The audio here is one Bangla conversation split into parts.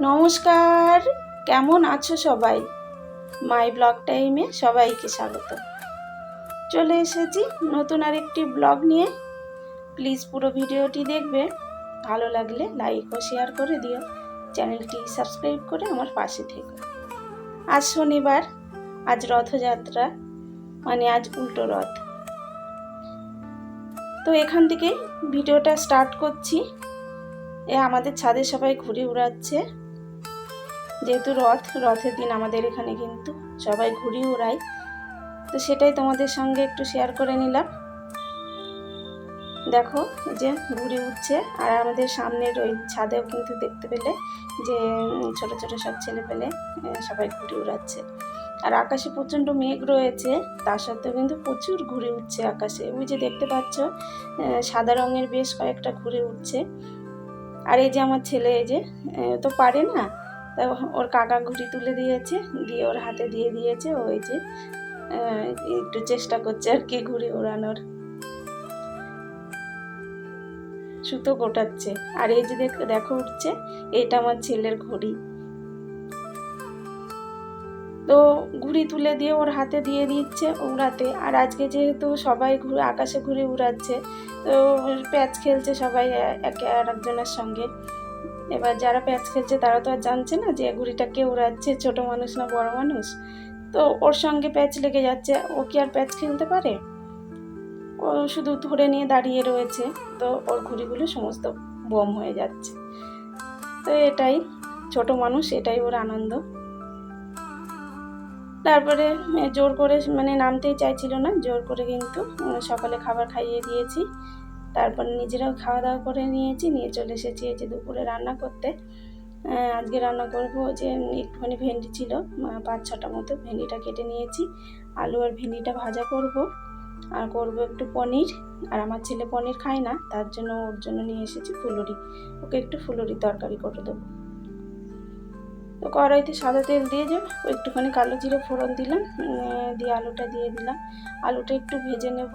নমস্কার, কেমন আছো সবাই? মাই ব্লগ টাইমে সবাইকে স্বাগত। চলে এসেছি নতুন আরেকটি ব্লগ নিয়ে। প্লিজ পুরো ভিডিওটি দেখবে। ভালো লাগলে লাইক ও শেয়ার করে দিও। চ্যানেলটি সাবস্ক্রাইব করে আমার পাশে থেকো। আজ শনিবার, আজ রথযাত্রা মানে আজ উল্টো রথ। তো এখান থেকে ভিডিওটা স্টার্ট করছি। এ আমাদের ছাদে সবাই ঘুরে উড়াচ্ছে যেহেতু রথ, রথের দিন আমাদের এখানে কিন্তু সবাই ঘুরি উড়ায় তো সেটাই তোমাদের সঙ্গে একটু শেয়ার করে নিলাম। দেখো যে ঘুরে উঠছে, আর আমাদের সামনের ওই ছাদেও কিন্তু দেখতে পেলে যে ছোট ছোট সব ছেলে পেলে সবাই ঘুরে উড়াচ্ছে। আর আকাশে প্রচণ্ড মেঘ রয়েছে, তার সত্ত্বেও কিন্তু প্রচুর ঘুরে উঠছে আকাশে। ওই যে দেখতে পাচ্ছ সাদা রঙের বেশ কয়েকটা ঘুরে উঠছে। আর এই যে আমার ছেলে, এই যে তো পারে না তা ওর কাকা ঘুড়ি তুলে দিয়েছে দিয়ে ওর হাতে দিয়ে দিয়েছে, ওই যে একটু চেষ্টা করছে আর কি ঘুড়ি ওড়ানোর। সুতো গোটাচ্ছে। আর এই যে দেখো উঠছে এটা আমার ছেলের ঘড়ি। তো ঘুড়ি তুলে দিয়ে ওর হাতে দিয়ে দিচ্ছে উড়াতে। আর আজকে যেহেতু সবাই ঘুরে, আকাশে ঘুরে উড়াচ্ছে, তো প্যাচ খেলছে সবাই একে আর একজনের সঙ্গে। এবার যারা প্যাচ খেলছে তারা তো আর জানছে না যে ঘুড়িটা কে উড়াচ্ছে, ছোট মানুষ না বড় মানুষ? তো ওর সঙ্গে প্যাচ লেগে যাচ্ছে, ও কি আর প্যাচ খেলতে পারে? ও শুধু ধরে নিয়ে দাঁড়িয়ে রয়েছে, তো ওর ঘুড়িগুলো সমস্ত বম হয়ে যাচ্ছে। তো এটাই, ছোট মানুষ, এটাই ওর আনন্দ। তারপরে জোর করে মানে নামতেই চাইছিল না, জোর করে কিন্তু সকালে খাবার খাইয়ে দিয়েছি। তারপর নিজেরাও খাওয়া দাওয়া করে নিয়েছি, নিয়ে চলে এসেছি এই যে দুপুরে রান্না করতে। আজকে রান্না করব যে একটুখানি ভেন্ডি ছিল পাঁচ ছটা মতো ভেন্ডিটা কেটে নিয়েছি। আলু আর ভেন্ডিটা ভাজা করব, আর করব একটু পনির। আর আমার ছেলে পনির খায় না, তার জন্য ওর জন্য নিয়ে এসেছি ফুলুরি। ওকে একটু ফুলুরি তরকারি করে দেবো। তো কড়াইতে সাদা তেল দিয়ে যে একটুখানি কালো জিরে ফোড়ন দিলাম দিয়ে আলুটা দিয়ে দিলাম। আলুটা একটু ভেজে নেব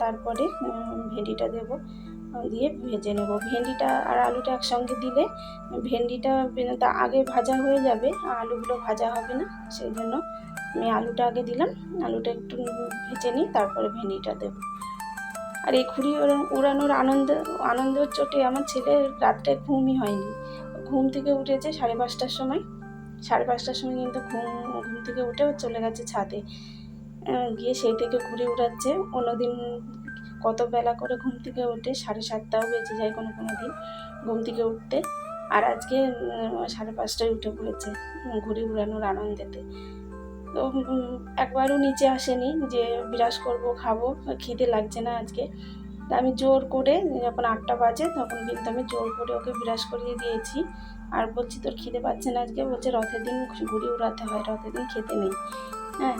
তারপরে ভেন্ডিটা দেব, দিয়ে ভেজে নেব। ভেন্ডিটা আর আলুটা একসঙ্গে দিলে ভেন্ডিটা তা আগে ভাজা হয়ে যাবে, আলুগুলো ভাজা হবে না, সেই জন্য আমি আলুটা আগে দিলাম। আলুটা একটু ভেজে নিই, তারপরে ভেন্ডিটা দেব। আর এই ঘুড়ি উড়ানোর আনন্দ আনন্দের চোটে আমার ছেলে রাত্রে ঘুমই হয়নি। ঘুম থেকে উঠেছে সাড়ে পাঁচটার সময়। সাড়ে পাঁচটার সময় কিন্তু ঘুম ঘুম থেকে উঠে চলে গেছে ছাদে। গিয়ে সেই থেকে ঘুরে উড়াচ্ছে। অন্যদিন কত বেলা করে ঘুম থেকে উঠে, সাড়ে সাতটাও বেজে যায় কোনো কোনো দিন ঘুম থেকে উঠতে। আর আজকে সাড়ে পাঁচটায় উঠে পড়েছে, ঘুরে উড়ানোর আনন্দেতে। তো একবারও নিচে আসেনি যে বিরাজ করব, খাব, খিদে লাগছে না আজকে। তা আমি জোর করে যখন আটটা বাজে তখন কিন্তু আমি জোর করে ওকে বিরাজ করিয়ে দিয়েছি। আর বলছি, তোর খিদে পাচ্ছে না আজকে? বলছে, রথের দিন ঘুড়ি উড়াতে হয়, রথের দিন খেতে নেই। হ্যাঁ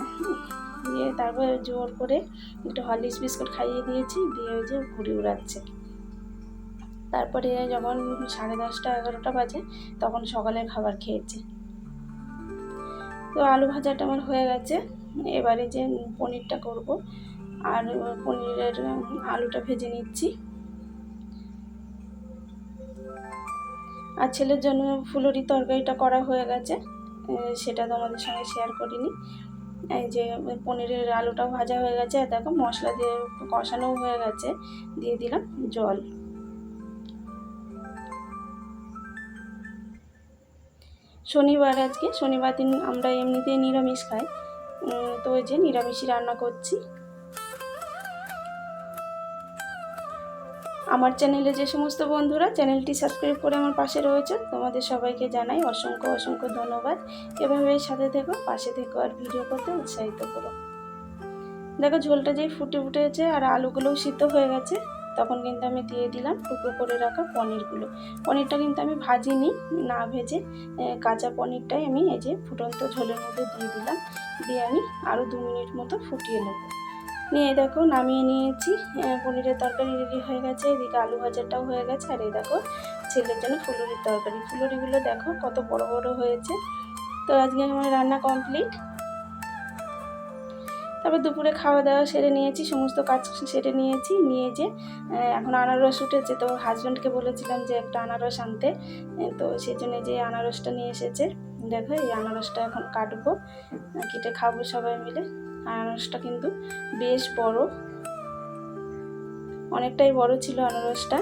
দিয়ে তারপরে জোর করে একটু হরলিক্স বিস্কুট খাইয়ে দিয়েছি, দিয়ে ওই যে ঘুড়ি উড়াচ্ছে। তারপরে যখন সাড়ে দশটা, এগারোটা বাজে তখন সকালের খাবার খেয়েছে। তো আলু ভাজাটা আমার হয়ে গেছে। এবারে যে পনিরটা করব আর পনিরের আলুটা ভেজে নিচ্ছি। আর ছেলের জন্য ফুলুরি তরকারিটা করা হয়ে গেছে। সেটা তোমাদের সঙ্গে শেয়ার করিনি। এই যে পনিরের আলুটাও ভাজা হয়ে গেছে। আর দেখো মশলা দিয়ে কষানোও হয়ে গেছে। দিয়ে দিলাম জল। শনিবার আজকে, শনিবার দিন আমরা এমনিতেই নিরামিষ খাই। তো ওই যে নিরামিষই রান্না করছি। আমার চ্যানেলে যে সমস্ত বন্ধুরা চ্যানেলটি সাবস্ক্রাইব করে আমার পাশে রয়েছে, তোমাদের সবাইকে জানাই অসংখ্য অসংখ্য ধন্যবাদ। এভাবেই সাথে থেকো, পাশে থেকো আর ভিডিও করতে উৎসাহিত করো। দেখো ঝোলটা যেই ফুটে উঠেছে আর আলুগুলোও সিদ্ধ হয়ে গেছে, তখন কিন্তু আমি দিয়ে দিলাম টুকরো করে রাখা পনিরগুলো। পনিরটা কিন্তু আমি ভাজিনি, না ভেজে কাঁচা পনিরটাই আমি এই যে ফুটন্ত ঝোলের মধ্যে দিয়ে দিলাম। দিয়ে আমি আরও দু মিনিট মতো ফুটিয়ে নেব। নিয়ে দেখো, নামিয়ে নিয়েছি। পনিরের তরকারি রেডি হয়ে গেছে, এদিকে আলু ভাজাটাও হয়ে গেছে। আর এই দেখো, ছেলের জন্য ফুলুরির তরকারি। ফুলুরিগুলো দেখো, কত বড় বড় হয়েছে। তো আজকে আমার রান্না কমপ্লিট তারপর দুপুরে খাওয়া দাওয়া সেরে নিয়েছি, সমস্ত কাজ সেরে নিয়েছি। নিয়ে যে এখন আনারস উঠেছে। তো হাজব্যান্ডকে বলেছিলাম যে, একটা আনারস আনতে। তো সেই জন্য যে আনারসটা নিয়ে এসেছে। দেখো, এই আনারসটা এখন কাটবো। কেটে খাব সবাই মিলে। আনারসটা কিন্তু বেশ বড়। অনেকটাই বড় ছিল আনারসটা।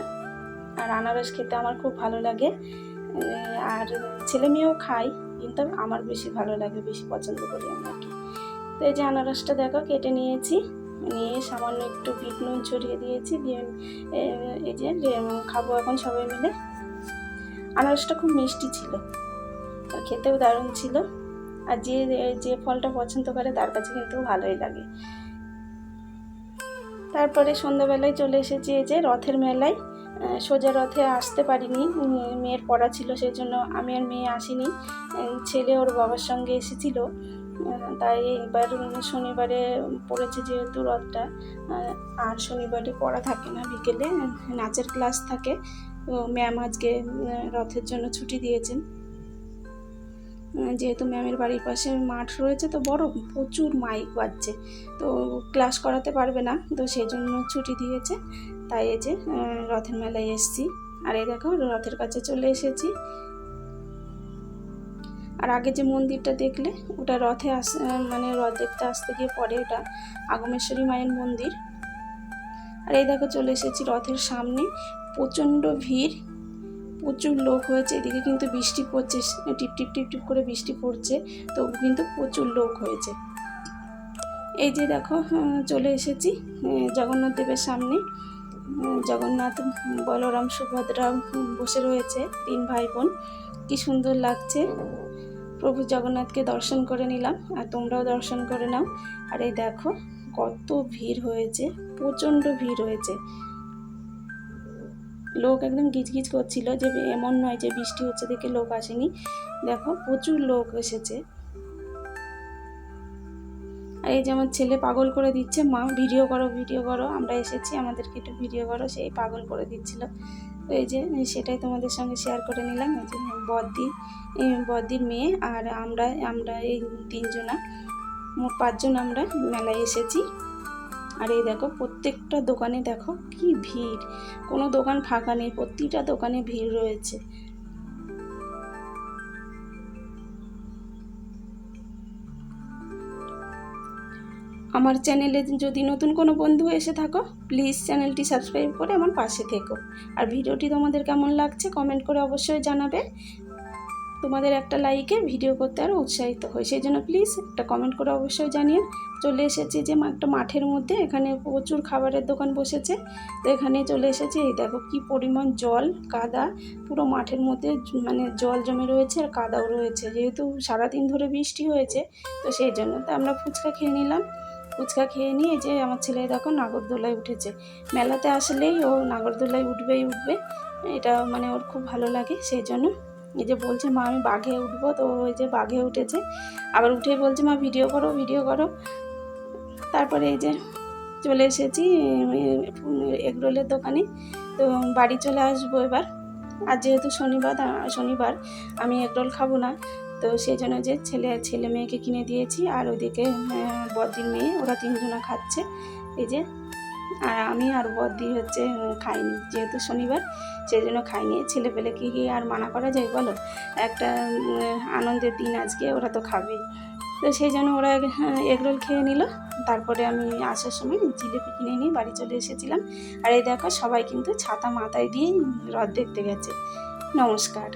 আর আনারস খেতে আমার খুব ভালো লাগে। আর ছেলে মেয়েও খাই কিন্তু আমার বেশি ভালো লাগে, বেশি পছন্দ করি আমি আর কি। তো এই যে আনারসটা দেখো, কেটে নিয়েছি। নিয়ে সামান্য একটু বিট নুন ছড়িয়ে দিয়েছি, দিয়ে এই যে খাব এখন সবাই মিলে। আনারসটা খুব মিষ্টি ছিল। খেতেও দারুণ ছিল। আর যে যে ফলটা পছন্দ করে তার কাছে কিন্তু ভালোই লাগে। তারপরে সন্ধ্যাবেলায় চলে এসেছি এই যে রথের মেলায়। সোজা রথে আসতে পারিনি মেয়ের পড়া ছিল সেই জন্য আমি আর মেয়ে আসিনি। ছেলে ওর বাবার সঙ্গে এসেছিল। তাই এবার শনিবারে পড়েছে যেহেতু রথটা। আর শনিবারে পড়া থাকে না, বিকেলে নাচের ক্লাস থাকে। ম্যাম আজকে রথের জন্য ছুটি দিয়েছেন। যেহেতু ম্যামের বাড়ির পাশে মাঠ রয়েছে, তো বড় প্রচুর মাইক বাজছে। তো ক্লাস করাতে পারবে না, তো সেই জন্য ছুটি দিয়েছে। তাই এই যে রথের মেলায় এসেছি। আর এই দেখো, রথের কাছে চলে এসেছি। আর আগে যে মন্দিরটা দেখলে, ওটা রথে আস মানে রথ দেখতে আসতে গিয়ে পরে ওটা আগমেশ্বরী মায়ের মন্দির। আর এই দেখো, চলে এসেছি রথের সামনে। প্রচণ্ড ভিড়। প্রচুর লোক হয়েছে, এদিকে কিন্তু বৃষ্টি পড়ছে, টিপ টিপ টিপ টিপ করে বৃষ্টি পড়ছে তবু কিন্তু প্রচুর লোক হয়েছে। এই যে দেখো চলে এসেছি জগন্নাথ দেবের সামনে। জগন্নাথ, বলরাম, সুভদ্রা বসে রয়েছে, তিন ভাই বোন কী সুন্দর লাগছে। প্রভু জগন্নাথকে দর্শন করে নিলাম, আর তোমরাও দর্শন করে নাও। আর এই দেখো, কত ভিড় হয়েছে, প্রচণ্ড ভিড় হয়েছে। লোক একদম গিজগিজ করছিল যে এমন নয় যে বৃষ্টি হচ্ছে দেখে লোক আসেনি। দেখো প্রচুর লোক এসেছে। আর এই যে আমার ছেলে পাগল করে দিচ্ছে, মা ভিডিও করো ভিডিও করো, আমরা এসেছি, আমাদেরকে একটু ভিডিও করো সেই পাগল করে দিচ্ছিল। তো এই যে সেটাই তোমাদের সঙ্গে শেয়ার করে নিলাম। এই যে বদ্দি বদ্দির মেয়ে আর আমরা আমরা এই তিনজনা, মোট পাঁচজন আমরা মেলায় এসেছি। আর এই দেখো, প্রত্যেকটা দোকানে দেখো কি ভিড়। কোনো দোকান ফাঁকা নেই, প্রতিটা দোকানে ভিড় রয়েছে। আমার চ্যানেলে যদি নতুন কোনো বন্ধু এসে থাকো, প্লিজ চ্যানেলটি সাবস্ক্রাইব করে আমার পাশে থেকো। আর ভিডিওটি তোমাদের কেমন লাগছে, কমেন্ট করে অবশ্যই জানাবে। তোমাদের একটা লাইকে ভিডিও করতে আরও উৎসাহিত হই। সেই জন্য প্লিজ একটা কমেন্ট করে অবশ্যই জানিয়ে চলে এসেছি যে একটা মাঠের মধ্যে, এখানে প্রচুর খাবারের দোকান বসেছে। তো এখানে চলে এসেছি, এই দেখো কি পরিমাণ জল, কাদা, পুরো মাঠের মধ্যে মানে জল জমে রয়েছে আর কাদাও রয়েছে। যেহেতু সারাদিন ধরে বৃষ্টি হয়েছে, তো সেই জন্য তো আমরা ফুচকা খেয়ে নিলাম। ফুচকা খেয়ে নিয়ে যে আমার ছেলে দেখো নাগরদোলায় উঠেছে। মেলাতে আসলেই ও নাগরদোলায় উঠবেই উঠবে। এটা মানে ওর খুব ভালো লাগে, সেই জন্য এই যে বলছে মা আমি বাঘে উঠবো। তো ওই যে বাঘে উঠেছে। আবার উঠে বলছে মা ভিডিও করো ভিডিও করো। তারপরে এই যে চলে এসেছি এগরোলের দোকানে। তো বাড়ি চলে আসব এবার। আর যেহেতু শনিবার শনিবার আমি এগরোল খাব না তো সেই জন্য যে ছেলে ছেলে মেয়েকে কিনে দিয়েছি। আর ওইদিকে আহ, বদ্দির মেয়ে ওরা তিনজনা খাচ্ছে। এই যে আর আমি আর বদ্দি হচ্ছে খাইনি, যেহেতু শনিবার সেই জন্য খাইনি। ছেলে পেলে কি কি আর মানা করা যায় বলো? একটা আনন্দের দিন আজকে ওরা তো খাবেই তো সেই জন্য ওরা এগরোল খেয়ে নিল। তারপরে আমি আসার সময় জিলিপি কিনে নিয়ে বাড়ি চলে এসেছিলাম। আর এই দেখো, সবাই কিন্তু ছাতা মাথায় দিয়েই রথ দেখতে গেছে। নমস্কার।